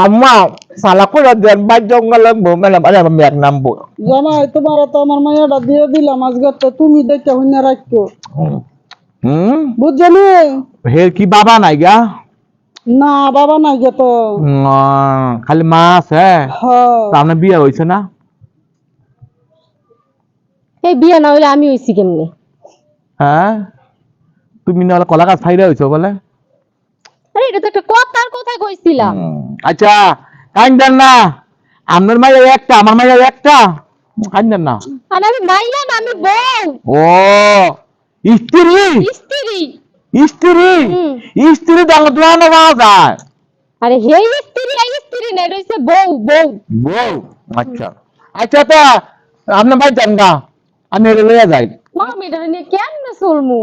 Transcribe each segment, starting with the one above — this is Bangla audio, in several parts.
আম্মা সালা করে দেন জঙ্গলে মানে মানে আমি এক নামবো জামাই তোমার তো আমার মায়াটা দিয়ে দিলাম আজকে তো তুমি দেখে হইনা রাখো হুম বুঝছ নি? হে কি বাবা নাই গা না বাবা নাই গে তো খালি মা আছে আপনার বিয়ে হয়েছে না এই বিয়ে না হইলে আমি হইছি কেমনে হ্যাঁ তুমি না হলে কলা গাছ ফাইরা হয়েছো বলে আরে এটা তো একটা কথার কথা কইছিলাম। আচ্ছা কাইন্দেন না। মায়ের একটা আমার একটা। কাইন্দেন না। আর আমি মাইয়া না আমি বউ। ও স্ত্রী। স্ত্রী। স্ত্রী। স্ত্রী দাঁড়ো তোমার না পাওয়া যায়। আরে হে স্ত্রী এই স্ত্রী না হচ্ছে বউ বউ। বউ আচ্ছা। আচ্ছা তো আপনার ভাই যান গা আমি এটা লইয়া যাই। মামি এটা নিয়ে কেমনে চলমু?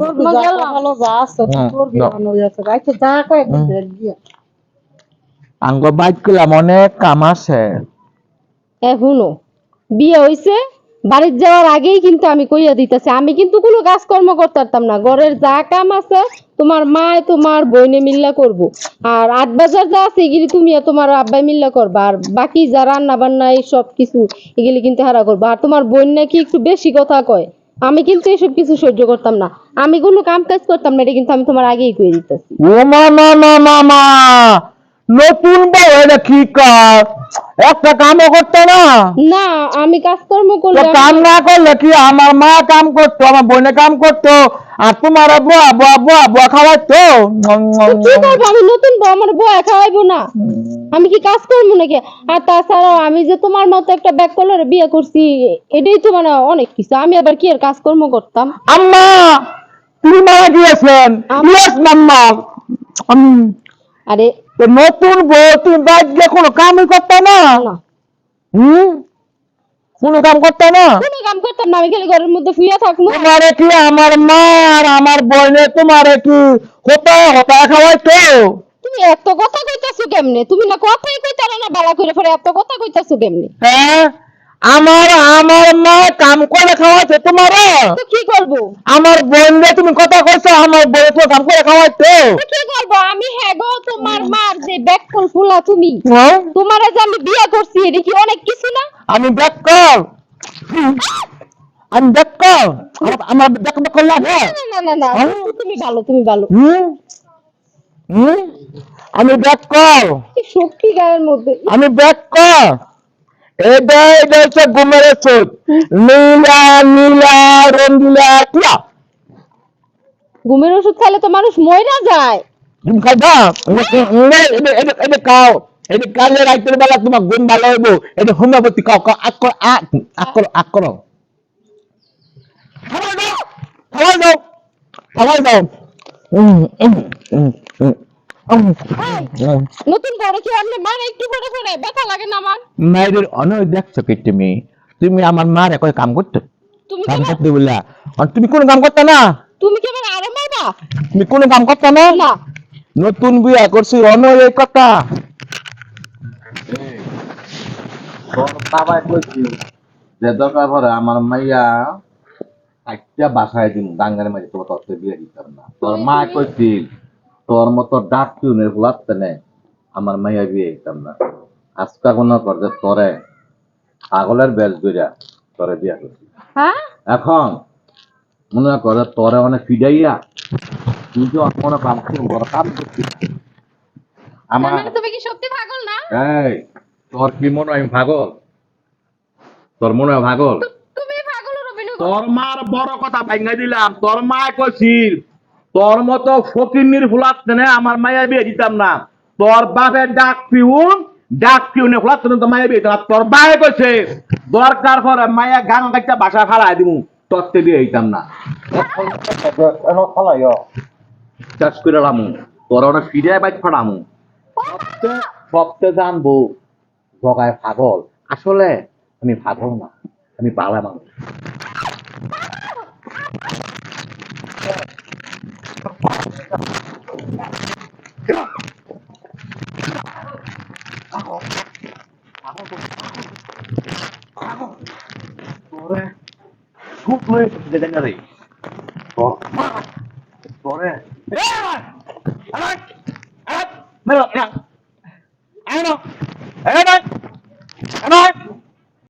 করবি, যা গেলাম। ভালো যা আছে তুই হুম, করবি যাও। ভালো আছে যা কয়েক গিয়া। আঙ্গ বাইক কইলাম অনেক কাম আছে। এখনও বিয়ে হইছে? বাড়ির যাওয়ার আগেই কিন্তু আমি কইয়া দিতেছি, আমি কিন্তু কোনো কাজকর্ম করতে পারতাম না। ঘরের যা কাম আছে, তোমার মা তোমার বইনে মিল্লা করব। আর আট বাজার যা আছে, এগুলি তুমি তোমার আব্বাই মিল্লা করবা। আর বাকি যা রান্না বান্না এই সব কিছু, এগুলি কিন্তু হারা করবা। আর তোমার বোন নাকি একটু বেশি কথা কয়। আমি কিন্তু এসব কিছু সহ্য করতাম না। আমি কোনো কাম কাজ করতাম না, এটা কিন্তু আমি তোমার আগেই কয়ে দিতেছি। নতুন বউ এটা কি কাজ? একটা কামও করতো না? না আমি কাজকর্ম করলে কাম না করলে কি আমার মা কাম করতো আমার বোনে কাম করতো আর তোমার বুয়া বুয়া বুয়া বুয়া খাওয়াইতো? কি করব আমি নতুন বউ আমার বউ খাওয়াইবো না। আমি কি কাজ করব নাকি? আর তাছাড়াও আমি যে তোমার মতো একটা ব্যাক কলরে বিয়ে করছি এটাই তো মানে অনেক কিছু। আমি আবার কি আর কাজকর্ম করতাম? আম্মা তুমি মারা গিয়েছেন। ইয়েস মাম্মা আরে নতুন বউ তুমি বাইক দিয়ে কোনো কামই করতো না? হুম? কোনো কাম করতো না? কোনো কাম করতাম না আমি খালি ঘরের মধ্যে শুয়ে থাকব তোমারে কি আমার মা আর আমার বোনে তোমারে কি হতা হতা খাওয়াইতো? তুমি এত কথা কইতাছো কেমনে? তুমি না কথাই কইতারা না বালা করে পরে এত কথা কইতাছো কেমনে? হ্যাঁ? আমার আমার মা কাম করে খাওয়াইছে তোমারে তো কি করব? আমার বোন তুমি কথা কইছো আমার বোন তো কাম করে খাওয়াইতো তো কি করব? আমি হ্যাঁ গো তোমার মার যে ব্যাক কল ফুলা তুমি। হ্যাঁ? তোমার যে আমি বিয়ে করছি এটা কি অনেক কিছু না? আমি ব্যাক কর। আমি ব্যাক কর। আমার- আমার ব্যাক ব্যাক করলাম হ্যাঁ? না না না না হ্যাঁ? তুমি ভালো তুমি ভালো। হুম? হুম? আমি ব্যাক কর। কি শক্তি গায়ের মধ্যে। আমি ব্যাক কর। এটা এটা হচ্ছে ঘুমের ওষুধ। নীলা নীলা রঙ্গিলা ওষুধ খাইলে তো মানুষ মইরা যায়। তুমি খাইবা এটা খাও। এটা কালে রাতের বেলা তোমার ঘুম ভালো হইব। এটা হোমিওপ্যাথি খাও। খাও। আক করো আক করো আক করো। খাওয়াই দাও। খাওয়াই দাও। খাওয়াই দাও। নতুন বড় কি মানে একটু পরে পরে ব্যথা লাগে না আমার মায়ের অনেক দেখছ কি তুমি? তুমি আমার মার একই কাম করতো। তুমি কাম করতে বললা। আর তুমি কোনো কাম করতে না? তুমি কি আমার আরাম তুমি কোনো কাম করতে না? না। নতুন বিয়া করছি অনয় এই কথা। বাবা কইছিল যে দরকার পরে আমার মাইয়া একটা বাসায় দিন ডাঙ্গারে মাঝে তোমার তত্ত্ব বিয়ে দিতাম না। তোর মা কইছিল তোর মতো ডাক কিউনের ফুলাতে নে। আমার মাইয়া বিয়ে দিতাম না। আজকা কোনো কর যে তোরে। পাগলের বেশ গইরা তোরে বিয়া করছি। হ্যাঁ? এখন মনে করে তোরে অনেক ফিডাইয়া তুই তো কোনো কাম বড় কাম করছিস আমার মানে তুমি কি সত্যি পাগল না? এই তোর কি মনে হয় আমি পাগল? তোর মনে হয় পাগল? তুমি পাগলের অভিনয় তোর মার বড় কথা ভাঙা দিলাম। তোর মা কইছিল তোর মতো ফকিন্নির ফুলাতে না আমার মায়া বিয়ে দিতাম না। তোর বাপের ডাক পিউন, ডাক পিউনে ফুলাতে তো মায়া বিয়ে দিতাম তোর বায়ে কইছে, দরকার পরে মায়া গান গাইতে বাসা ফালাই দিমু তোরতে বিয়ে দিতাম না। চাষ করে লামু, তোর ওরা ফিরে বাইক ফাড়ামু সপ্তে জানব, জগায় পাগল। আসলে আমি পাগল না, আমি পালা মানুষ। তোরে খুব হয়েছে দেখেন রে। তোর